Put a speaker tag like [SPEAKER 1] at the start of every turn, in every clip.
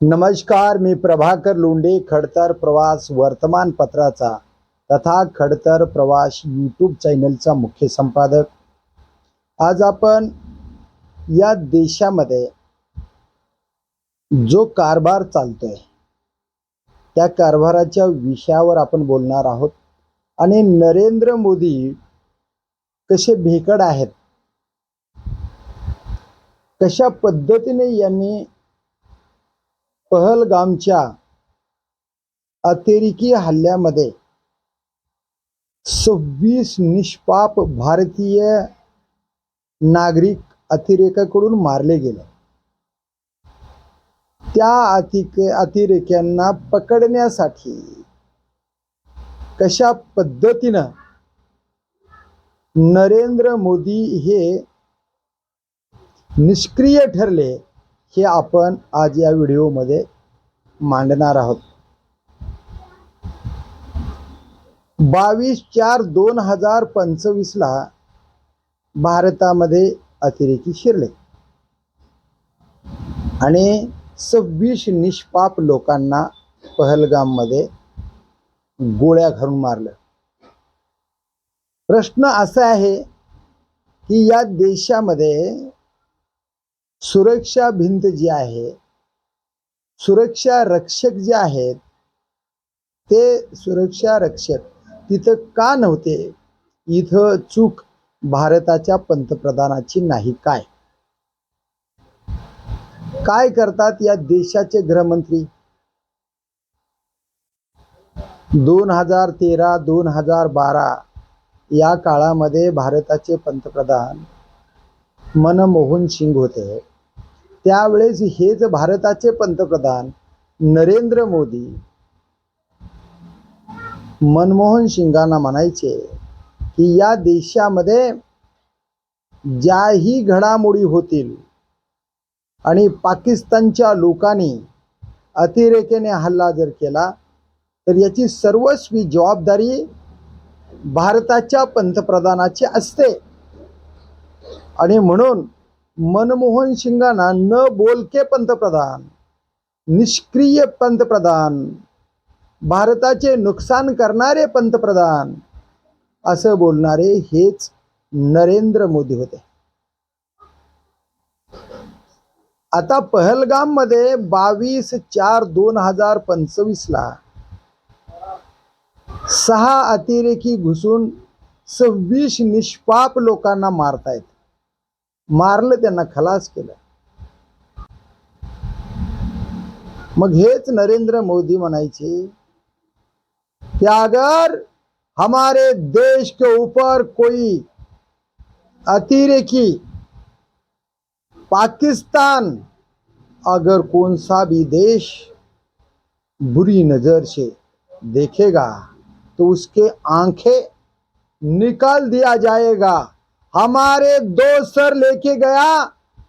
[SPEAKER 1] नमस्कार मी प्रभाकर लोंढे खडतर प्रवास वर्तमानपत्राचा तथा खडतर प्रवास यूट्यूब चॅनलचा मुख्य संपादक. आज आपण या देशामध्ये जो कारभार चालतोय त्या कारभाराच्या विषयावर आपण बोलणार आहोत. आणि नरेंद्र मोदी कसे भेकड आहेत कशा पद्धतीने यांनी पहलगामच्या अतिरेकी हल्ल्यामध्ये सव्वीस निष्पाप भारतीय नागरिक अतिरेकाकडून मारले गेले. त्या अतिक अतिरेक्यांना पकडण्यासाठी कशा पद्धतीनं नरेंद्र मोदी हे निष्क्रिय ठरले? हे आपण आज या व्हिडिओमध्ये मांडणार आहोत. बावीस चार दोन हजार पंचवीसला भारतामध्ये अतिरेकी शिरले. आणि सव्वीस निष्पाप लोकांना पहलगाममध्ये गोळ्या घालून मारलं. प्रश्न असा आहे की या देशामध्ये सुरक्षा भिंत जी आहे सुरक्षा रक्षक जे आहेत ते सुरक्षा रक्षक तिथं का नव्हते? इथं चूक भारताच्या पंतप्रधानाची नाही काय? काय करतात या देशाचे गृहमंत्री? दोन हजार तेरा दोन हजार बारा या काळामध्ये भारताचे पंतप्रधान मनमोहन सिंग होते. त्यावेळेस हेच भारताचे पंतप्रधान नरेंद्र मोदी मनमोहन सिंगांना म्हणायचे की या देशामध्ये ज्याही घडामोडी होतील आणि पाकिस्तानच्या लोकांनी अतिरेकेने हल्ला जर केला तर याची सर्वस्वी जबाबदारी भारताच्या पंतप्रधानाची असते. आणि म्हणून मनमोहन सिंगांना न बोलके पंतप्रधान निष्क्रिय पंतप्रधान भारताचे नुकसान करणारे पंतप्रधान असं बोलणारे हेच नरेंद्र मोदी होते. आता पहलगाममध्ये बावीस चार दोन हजार पंचवीसला सहा अतिरेकी घुसून सव्वीस निष्पाप लोकांना मारतायत. मारलं त्यांना खलास केलं. मग हेच नरेंद्र मोदी म्हणायचे की अगर हमारे देश के ऊपर कोई अतिरेकी पाकिस्तान अगर कौन सा भी देश बुरी नजर से देखेगा तो उसके आंखें निकाल दिया जाएगा। हमारे दो सर लेके गया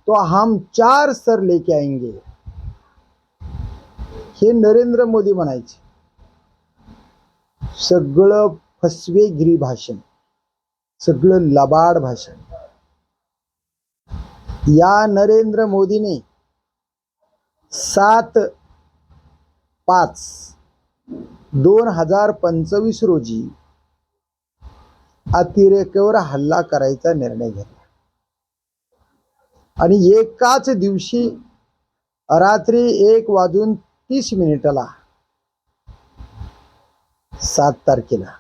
[SPEAKER 1] तो हम चार सर लेके आएंगे। हे नरेंद्र मोदी म्हणायचे सगळं फसवेगिरी भाषण सगळं लबाड भाषण. या नरेंद्र मोदीने सात पाच दोन हजार पंचवीस रोजी अतिरेकेवर हल्ला करायचा निर्णय घेतला. आणि एकाच दिवशी रात्री एक वाजून तीस मिनिटाला सात तारखेला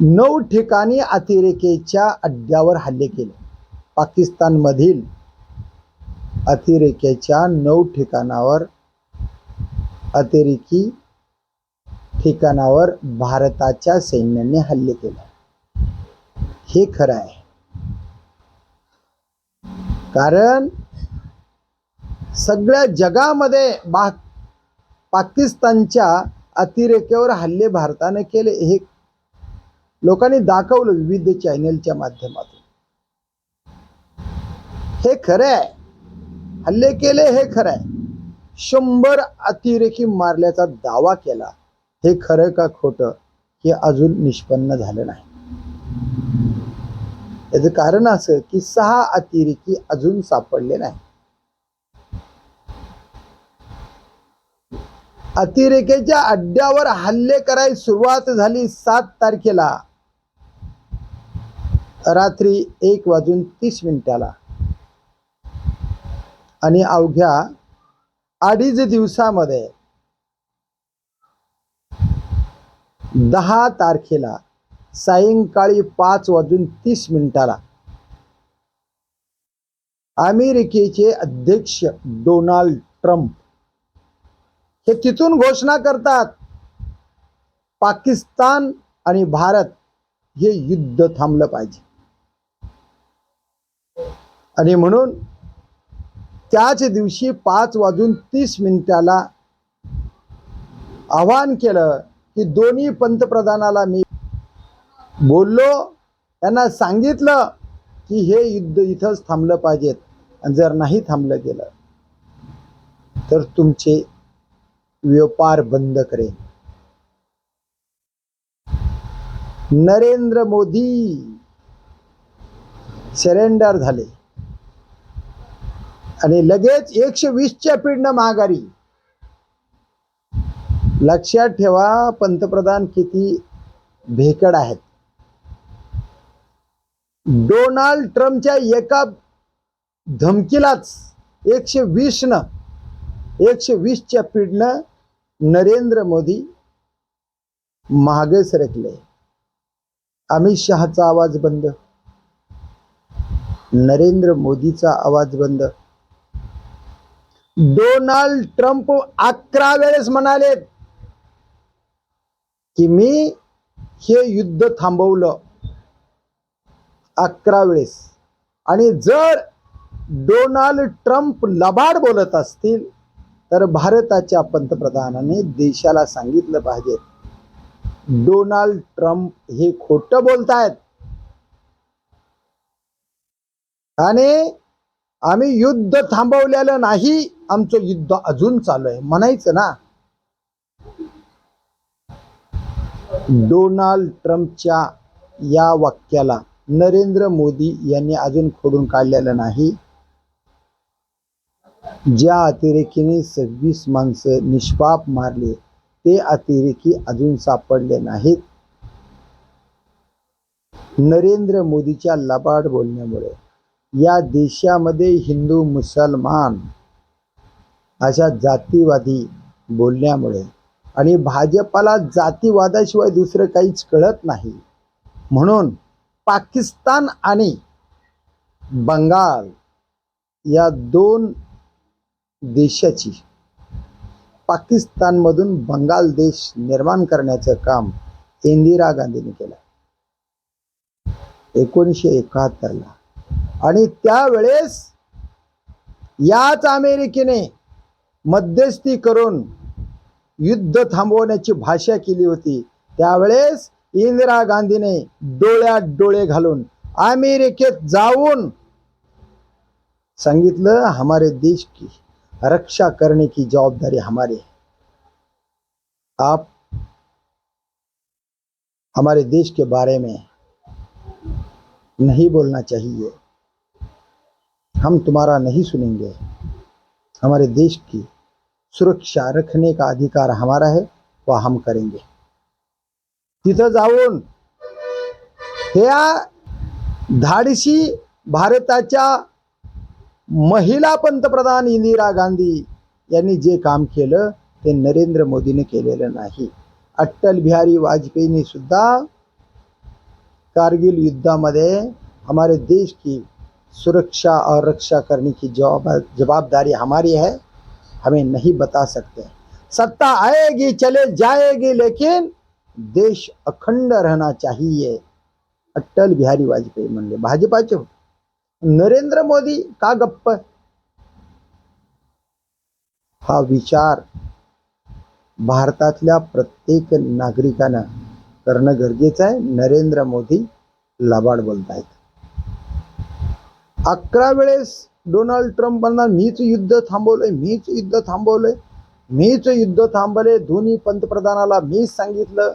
[SPEAKER 1] नऊ ठिकाणी अतिरेकेच्या अड्ड्यावर हल्ले केले. पाकिस्तानमधील अतिरेक्याच्या नऊ ठिकाणावर अतिरेकी ठिकाणावर भारताच्या सैन्याने हल्ले केले. हे खरं आहे. कारण सगळ्या जगामध्ये बा पाकिस्तानच्या अतिरेक्यावर हल्ले भारताने केले हे लोकांनी दाखवलं विविध चॅनलच्या माध्यमातून. हे खरं आहे. हल्ले केले हे खरं आहे. शंभर अतिरेकी मारल्याचा दावा केला. हे खरं का खोटं हे अजून निष्पन्न झालं नाही. याचं कारण असं की सहा अतिरेकी अजून सापडले नाही अतिरेकेच्या अड्ड्यावर हल्ले करायला सुरुवात झाली सात तारखेला. रात्री एक वाजून तीस मिनिटाला. आणि अवघ्या अडीच दिवसामध्ये दहा तारखेला सायंकाळी पाच वाजून तीस मिनिटाला अमेरिकेचे अध्यक्ष डोनाल्ड ट्रम्प हे तिथून घोषणा करतात पाकिस्तान आणि भारत हे युद्ध थांबलं पाहिजे. आणि म्हणून त्याच दिवशी पाच वाजून तीस मिनिटाला आवाहन केलं की दोन्ही पंतप्रधानाला मी बोललो त्यांना सांगितलं की हे युद्ध इथंच थांबलं पाहिजेत. आणि जर नाही थांबलं गेलं तर तुमचे व्यापार बंद करेन. नरेंद्र मोदी सरेंडर झाले. आणि लगेच एकशे वीसच्या पीडनं महागारी लक्षात ठेवा पंतप्रधान किती भेकड आहेत. डोनाल्ड ट्रम्पच्या एका धमकीलाच एकशे वीस न एकशे वीसच्या पिढनं नरेंद्र मोदी मागे सरकले. अमित शहाचा आवाज बंद. नरेंद्र मोदीचा आवाज बंद. डोनाल्ड ट्रम्प अकरा वेळेस म्हणाले की मी हे युद्ध थांबवलं अकरा वेळेस. आणि जर डोनाल्ड ट्रम्प लबाड बोलत असतील तर भारताच्या पंतप्रधानाने देशाला सांगितलं पाहिजे डोनाल्ड ट्रम्प हे खोटं बोलतायत. आणि आम्ही युद्ध थांबवलेलं नाही आमचं युद्ध अजून चालू आहे. म्हणायचं ना डोनाल्ड ट्रम्पच्या या वाक्याला नरेंद्र मोदी यांनी अजून खोडून काढलेलं नाही. ज्या अतिरेकीने सव्वीस माणसं निष्पाप मारले ते अतिरेकी अजून सापडले नाहीत. नरेंद्र मोदीच्या लबाड बोलण्यामुळे या देशामध्ये हिंदू मुसलमान अशा जातीवादी बोलण्यामुळे आणि भाजपाला जातीवादाशिवाय दुसरं काहीच कळत नाही. म्हणून पाकिस्तान आणि बंगाल या दोन देशाची पाकिस्तानमधून बंगाल देश निर्माण करण्याचं काम इंदिरा गांधीने केलं. एकोणीसशे एकाहत्तरला. आणि त्यावेळेस याच अमेरिकेने मध्यस्थी करून युद्ध थांबवण्याची भाषा केली होती. त्यावेळेस इंदिरा गांधीने डोळ्यात डोळे घालून अमेरिकेत जाऊन सांगितलं हमारे देश की रक्षा करने की जवाबदारी हमारी है। आप हमारे देश के बारे में नहीं बोलना चाहिए। हम तुम्हारा नहीं सुनेंगे। हमारे देश की सुरक्षा रखने का अधिकार हमारा है, वह हम करेंगे। तिथं जाऊन, ह्या धाडशी महिला पंतप्रधान इंदिरा गांधी यांनी जे काम केलं, ते नरेंद्र मोदी मोदीने केलेलं नाही. अटल बिहारी वाजपेयीने सुद्धा कारगिल युद्धा युद्धामध्ये हमारे देश की सुरक्षा और रक्षा करने की जवाब जवाबदारी हमारी है। हमें नहीं बता सकते। सत्ता आएगी चले जाएगी लेकिन देश अखंड रहना चाहिए। अटल बिहारी वाजपेयी म्हणले भाजपाचे होते. नरेंद्र मोदी का गप्प। हा विचार भारतातल्या प्रत्येक नागरिकानं करणं गरजेचं आहे. नरेंद्र मोदी लबाड बोलतायत. अकरा वेळेस डोनाल्ड ट्रम्प म्हणणार मीच युद्ध थांबवलंय मीच युद्ध थांबवलंय मीच युद्ध थांबवले दोन्ही पंतप्रधानाला मीच सांगितलं.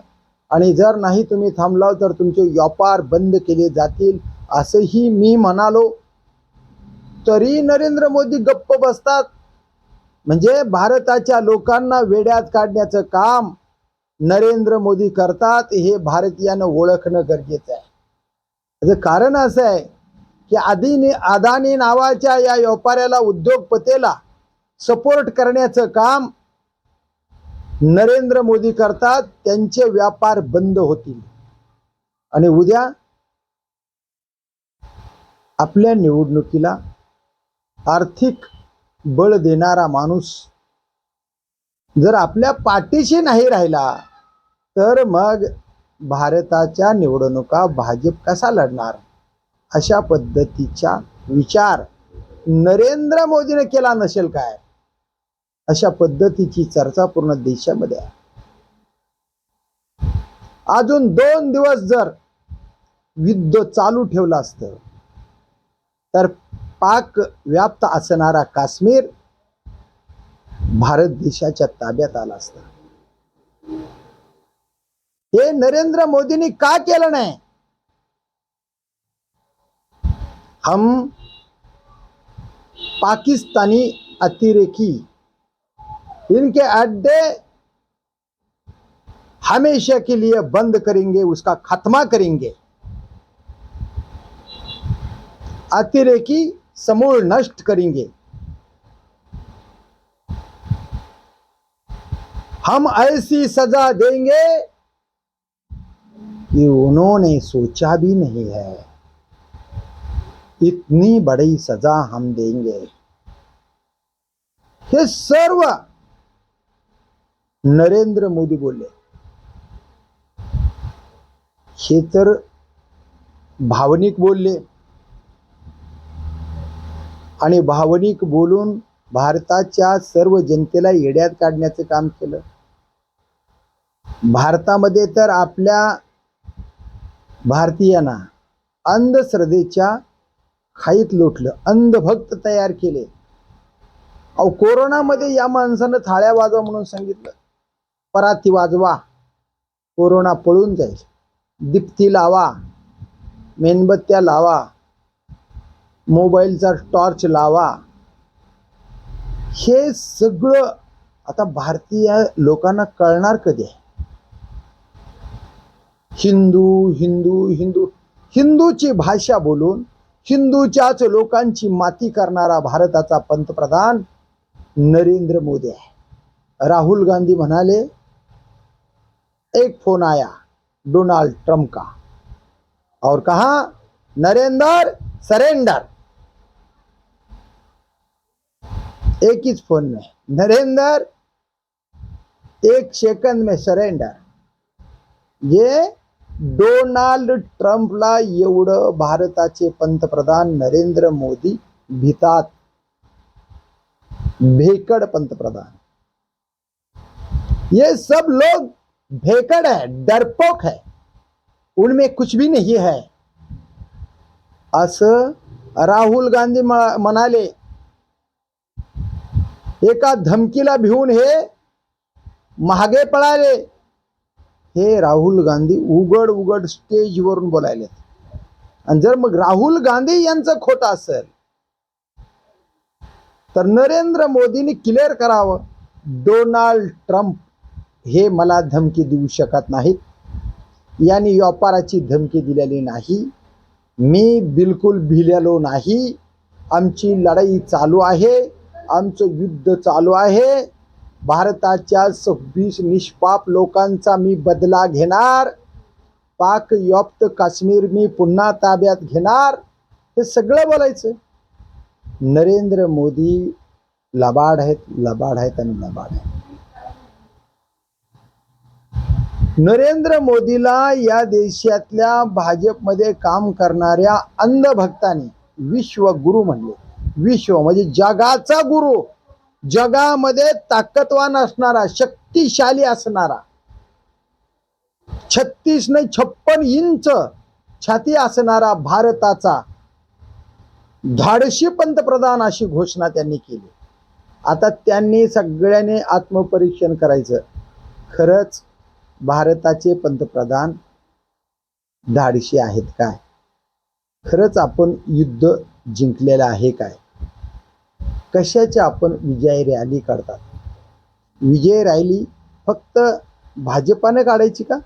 [SPEAKER 1] आणि जर नाही तुम्ही थांबलाव तर तुमचे व्यापार बंद केले जातील. असंही मी म्हणालो. तरी नरेंद्र मोदी गप्प बसतात. म्हणजे भारताच्या लोकांना वेड्यात काढण्याचं काम नरेंद्र मोदी करतात हे भारतीयांना ओळखणं गरजेचं आहे. त्याचं कारण असं आहे की आधी अदानी नावाच्या या व्यापाऱ्याला उद्योगपतीला सपोर्ट करण्याचं काम नरेंद्र मोदी करतात. त्यांचे व्यापार बंद होतील. आणि उद्या आपल्या निवडणुकीला आर्थिक बळ देणारा माणूस जर आपल्या पाठीशी नाही राहिला तर मग भारताच्या निवडणुका भाजप कसा लढणार? अशा पद्धतीचा विचार नरेंद्र मोदीने केला नसेल काय? अशा पद्धतीची चर्चा पूर्ण देशामध्ये आहे. अजून दोन दिवस जर युद्ध चालू ठेवलं असतं तर पाक व्याप्त असणारा काश्मीर भारत देशाच्या ताब्यात आला असता. हे नरेंद्र मोदींनी का केलं नाही? हम पाकिस्तानी अतिरेकी, इनके अड्डे हमेशा के लिए बंद करेंगे, उसका खात्मा करेंगे। अतिरेकी समूल नष्ट करेंगे। हम ऐसी सजा देंगे कि उन्होंने सोचा भी नहीं है। इतनी बड़ी सजा हम देंगे। हे सर्व नरेंद्र मोदी बोलले हे तर भावनिक बोलले। आणि भावनिक बोलून भारताच्या सर्व जनतेला येड्यात काढण्याचं काम केलं. भारतामध्ये तर आपल्या भारतीयांना अंधश्रद्धेच्या खाईत लोटलं अंधभक्त तयार केले. अहो कोरोनामध्ये या माणसानं थाळ्या वाजवा म्हणून सांगितलं. पराती वाजवा कोरोना पळून जाईल. दीप्ती लावा मेणबत्त्या लावा मोबाईलचा टॉर्च लावा. हे सगळं आता भारतीय लोकांना कळणार कधी आहे? हिंदू हिंदू हिंदू हिंदूची भाषा बोलून हिंदूच्याच लोकांची माती करणारा भारताचा पंतप्रधान नरेंद्र मोदी आहे. राहुल गांधी म्हणाले एक फोन आया डोनाल्ड ट्रंप का? और कहा नरेंद्र सरेंडर. एक ही फोन में नरेंद्र एक सेकंड में सरेंडर. ये डोनाल्ड ट्रम्पला एवढं भारताचे पंतप्रधान नरेंद्र मोदी भितात. भेकड पंतप्रधान. ये सब लोग भेकड़ है, डरपोक है. उनमें कुछ भी नहीं है. असं राहुल गांधी म- म्हणाले, एका धमकीला भिवून हे, महागे पळाले. हे राहुल गांधी उघड उघड स्टेजवरून बोलायले आणि जर मग राहुल गांधी यांचं खोटं असेल तर नरेंद्र मोदींनी क्लिअर करावं डोनाल्ड ट्रम्प हे मला धमकी देऊ शकत नाहीत. यांनी व्यापाराची धमकी दिलेली नाही. मी बिलकुल भिलेलो नाही. आमची लढाई चालू आहे. आमचं युद्ध चालू आहे. भारताच्या सव्वीस निष्पाप लोकांचा मी बदला घेणार. पाक व्याप्त काश्मीर मी पुन्हा ताब्यात घेणार. हे सगळं बोलायचं. नरेंद्र मोदी लबाड आहेत लबाड आहेत आणि लबाड आहेत. नरेंद्र मोदीला या देशातल्या भाजपमध्ये काम करणाऱ्या अंधभक्तांनी विश्वगुरु म्हणले. विश्व म्हणजे जगाचा गुरु. जगामध्ये ताकदवान असणारा शक्तिशाली असणारा छत्तीस नाही छप्पन इंच छाती असणारा भारताचा धाडशी पंतप्रधान अशी घोषणा त्यांनी केली. आता त्यांनी सगळ्यांनी आत्मपरीक्षण करायचं. खरंच भारताचे पंतप्रधान धाडशी आहेत काय? खरंच आपण युद्ध जिंकलेलं आहे काय? कशाचे आपण विजय रॅली काढतात? विजय रॅली फक्त भाजपाने काढायची का?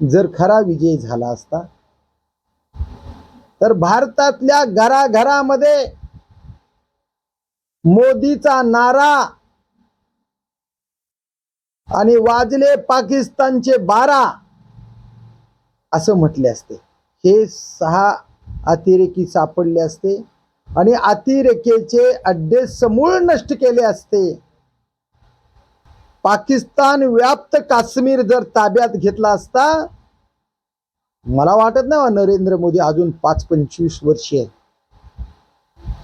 [SPEAKER 1] जर खरा विजय झाला असता? तर भारतातल्या घराघरामध्ये मोदीचा नारा आणि वाजले पाकिस्तानचे बारा असं म्हटले असते. हे सहा अतिरेकी सापडले असते. आणि अतिरेकेचे अड्डे समूळ नष्ट केले असते. पाकिस्तान व्याप्त काश्मीर जर ताब्यात घेतला असता मला वाटत नाही हो नरेंद्र मोदी अजून पाच पंचवीस वर्षे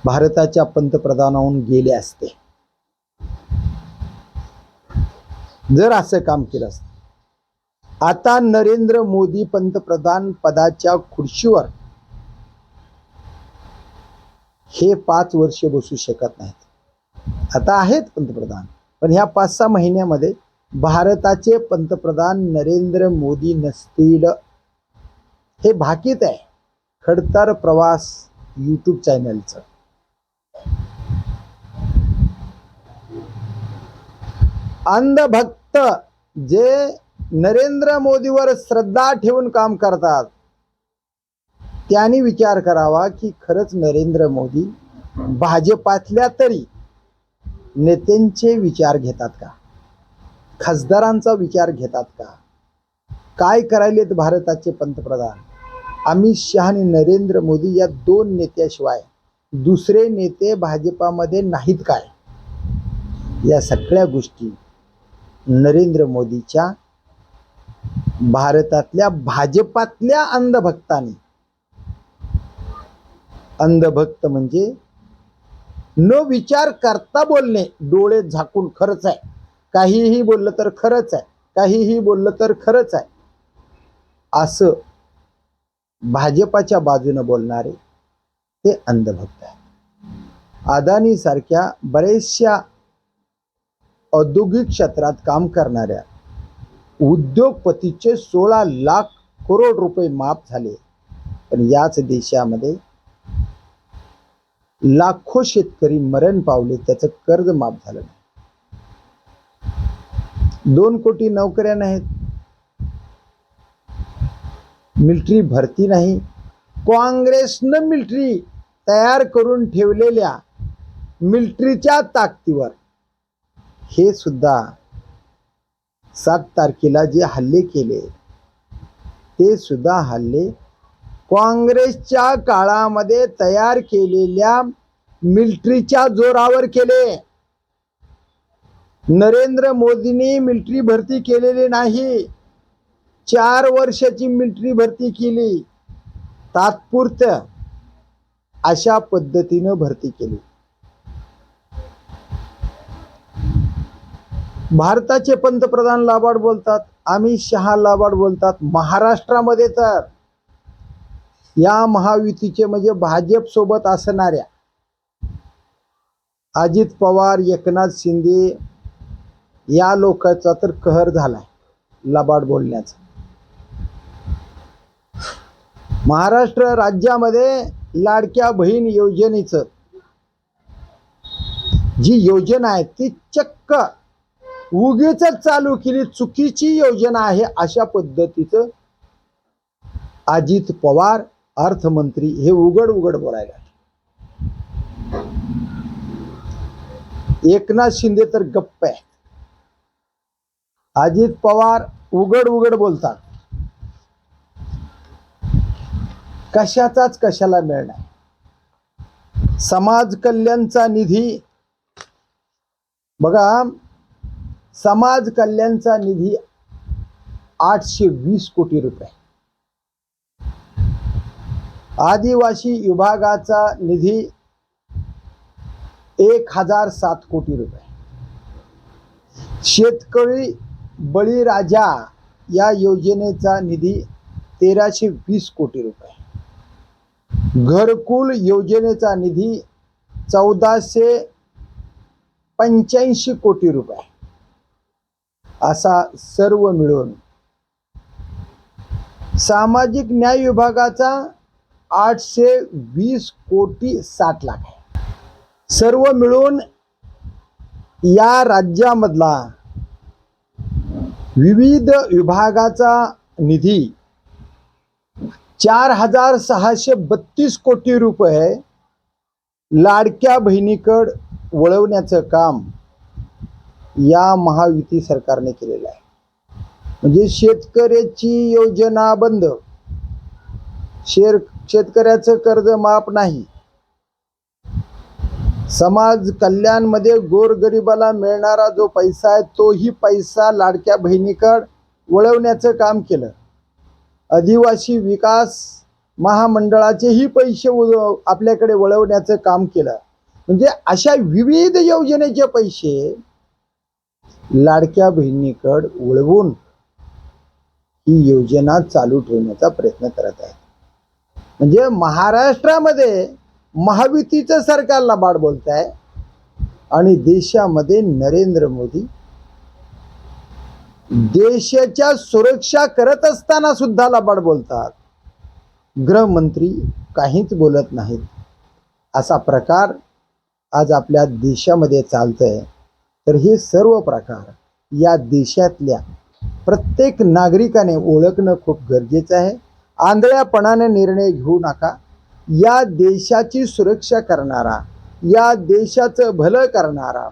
[SPEAKER 1] भारताच्या पंतप्रधानाहून गेले असते. जर असं काम केलं असतं. आता नरेंद्र मोदी पंतप्रधान पदाच्या खुर्चीवर हे पाच वर्ष बसू शकत नाहीत. आता आहेत पंतप्रधान पण ह्या पाच सहा महिन्यामध्ये भारताचे पंतप्रधान नरेंद्र मोदी नसतील. हे भाकीत आहे. खडतर प्रवास यूट्यूब चॅनलचं अंधभक्त जे नरेंद्र मोदीवर श्रद्धा ठेवून काम करतात त्याने विचार करावा की खरंच नरेंद्र मोदी भाजपातल्या तरी नेत्यांचे विचार घेतात का? खासदारांचा विचार घेतात का? काय करायलेत भारताचे पंतप्रधान? अमित शहा आणि नरेंद्र मोदी या दोन नेत्याशिवाय दुसरे नेते भाजपामध्ये नाहीत काय? या सगळ्या गोष्टी नरेंद्र मोदीच्या भारतातल्या भाजपातल्या अंधभक्तांनी अंधभक्त म्हणजे न विचार करता बोलणे. डोळे झाकून खरंच आहे. काहीही बोललं तर खरंच आहे. काहीही बोललं तर खरंच आहे. असं भाजपाच्या बाजूने बोलणारे ते अंधभक्त आहेत. अदानी सारख्या बरेचशा औद्योगिक क्षेत्रात काम करणाऱ्या उद्योगपतीचे सोळा लाख करोड रुपये माफ झाले. पण याच देशामध्ये लाखो शेतकरी मरण पावले त्याचं कर्ज माफ झालं नाही. दोन कोटी नोकऱ्या नाहीत. मिलिटरी भरती नाही. काँग्रेसनं मिलिटरी तयार करून ठेवलेल्या मिलिटरीच्या ताकदीवर. हे सुद्धा सात तारखेला जे हल्ले केले ते सुद्धा हल्ले काँग्रेसच्या काळामध्ये तयार केलेल्या मिल्ट्रीच्या जोरावर केले. नरेंद्र मोदींनी मिल्ट्री भरती केलेली नाही. चार वर्षाची मिल्ट्री भरती केली. तात्पुरतं अशा पद्धतीनं भरती केली. भारताचे पंतप्रधान लाबाड बोलतात अमित शहा लाबाड बोलतात महाराष्ट्रामध्ये तर. या महायुतीचे म्हणजे भाजप सोबत असणाऱ्या अजित पवार एकनाथ शिंदे या लोकांचा तर कहर झालाय लबाड बोलण्याचा. महाराष्ट्र राज्यामध्ये लाडक्या बहीण योजनेचं जी योजना आहे ती चक्क उगीच चालू केली चुकीची योजना आहे अशा पद्धतीचं अजित पवार अर्थमंत्री हे उघड उघड बोलायला एकनाथ शिंदे तर गप्प आहे अजित पवार उघड उघड बोलतात. कशाचाच कशाला मिळणार समाज कल्याणचा निधी बघा समाज कल्याणचा निधी आठशे वीस कोटी रुपये. आदिवासी विभागाचा निधी एक हजार सात कोटी रुपये. शेतकरी बळीराजा या योजनेचा निधी तेराशे वीस कोटी रुपये. घरकुल योजनेचा निधी चौदाशे पंच्याऐंशी कोटी रुपये. असा सर्व मिळून सामाजिक न्याय विभागाचा आठशे वीस कोटी साठ लाख आहे. सर्व मिळून या राज्यामधला विविध विभागाचा निधी चार हजार सहाशे बत्तीस कोटी रुपये लाडक्या बहिणीकड वळवण्याचं काम या महायुती सरकारने केलेलं आहे. म्हणजे शेतकऱ्याची योजना बंद शेर शेतकऱ्याचं कर्ज माफ नाही. समाज कल्याणमध्ये गोरगरिबाला मिळणारा जो पैसा आहे तोही पैसा लाडक्या बहिणीकड वळवण्याचं काम केलं. आदिवासी विकास महामंडळाचेही पैसे आपल्याकडे वळवण्याचं काम केलं. म्हणजे अशा विविध योजनेचे पैसे लाडक्या बहिणीकड वळवून ही योजना चालू ठेवण्याचा प्रयत्न करत आहे म्हणजे महाराष्ट्रामध्ये महायुतीचं सरकार लबाड बोलत आहे आणि देशामध्ये नरेंद्र मोदी देशाच्या सुरक्षा करत असताना सुद्धा लबाड बोलतात. गृहमंत्री काहीच बोलत नाहीत. असा प्रकार आज आपल्या देशामध्ये चालतंय. तर हे सर्व प्रकार या देशातल्या प्रत्येक नागरिकाने ओळखणं खूप गरजेचं आहे. आंधळ्यापणाने निर्णय घेऊ नका. या देशाची सुरक्षा करणारा या देशाचं भलं करणारा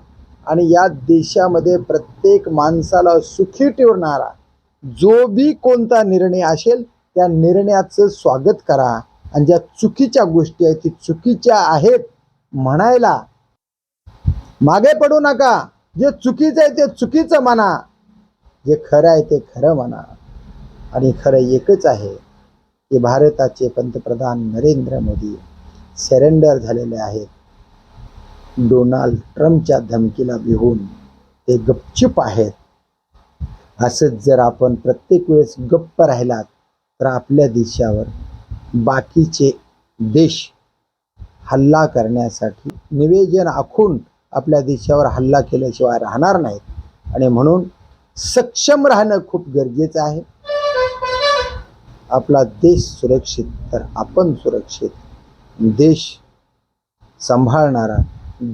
[SPEAKER 1] आणि या देशामध्ये प्रत्येक माणसाला सुखी ठेवणारा जो बी कोणता निर्णय असेल त्या निर्णयाचं स्वागत करा आणि ज्या चुकीच्या गोष्टी आहेत ती चुकीच्या आहेत म्हणायला मागे पडू नका. जे चुकीचं आहे ते चुकीचं म्हणा. जे खरं आहे ते खरं म्हणा. आणि खरं एकच आहे. की भारताचे पंतप्रधान नरेंद्र मोदी सरेंडर झालेले आहेत. डोनाल्ड ट्रम्पच्या धमकीला बिहून ते गपचूप आहेत. असंच जर आपण प्रत्येक वेळेस गप्प राहिलात तर आपल्या देशावर बाकीचे देश हल्ला करण्यासाठी निवेदन आखून आपल्या देशावर हल्ला केल्याशिवाय राहणार नाहीत. आणि म्हणून सक्षम राहणं खूप गरजेचं आहे. आपला देश सुरक्षित तर आपण सुरक्षित. देश सांभाळणारा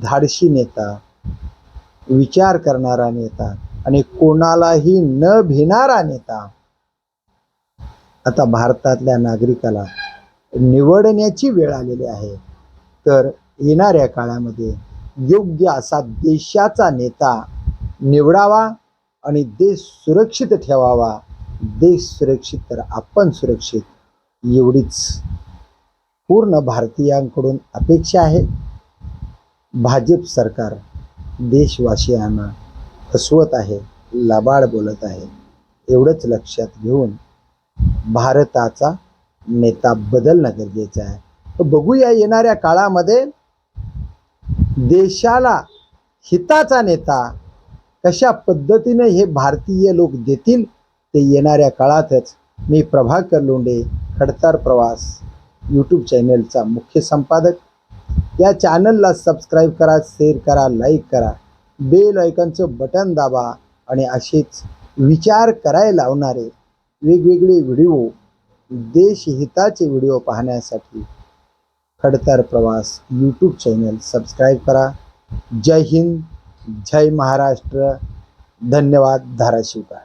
[SPEAKER 1] धाडशी नेता विचार करणारा नेता आणि कोणालाही न भिणारा नेता. आता भारतातल्या नागरिकाला निवडण्याची वेळ आलेली आहे. तर येणाऱ्या काळामध्ये योग्य असा देशाचा नेता निवडावा आणि देश सुरक्षित ठेवावा. देश सुरक्षित तर आपण सुरक्षित एवढीच पूर्ण भारतीयांकडून अपेक्षा आहे. भाजप सरकार देशवासियांना फसवत आहे लबाड बोलत आहे एवढंच लक्षात घेऊन भारताचा नेता बदलणं गरजेचं आहे. बघूया येणाऱ्या काळामध्ये देशाला हिताचा नेता कशा पद्धतीने हे भारतीय लोक देतील? ते येणाऱ्या काळातच मी प्रभाकर लोंडे खडतार प्रवास यूट्यूब चॅनलचा मुख्य संपादक. या चॅनलला सबस्क्राईब करा शेअर करा लाईक करा. बेल आयकॉनचं बटन दाबा आणि असेच विचार करायला लावणारे वेगवेगळे व्हिडिओ देशहिताचे व्हिडिओ पाहण्यासाठी खडतर प्रवास यूट्यूब चॅनल सबस्क्राईब करा. जय हिंद जय महाराष्ट्र. धन्यवाद धाराशिवकार.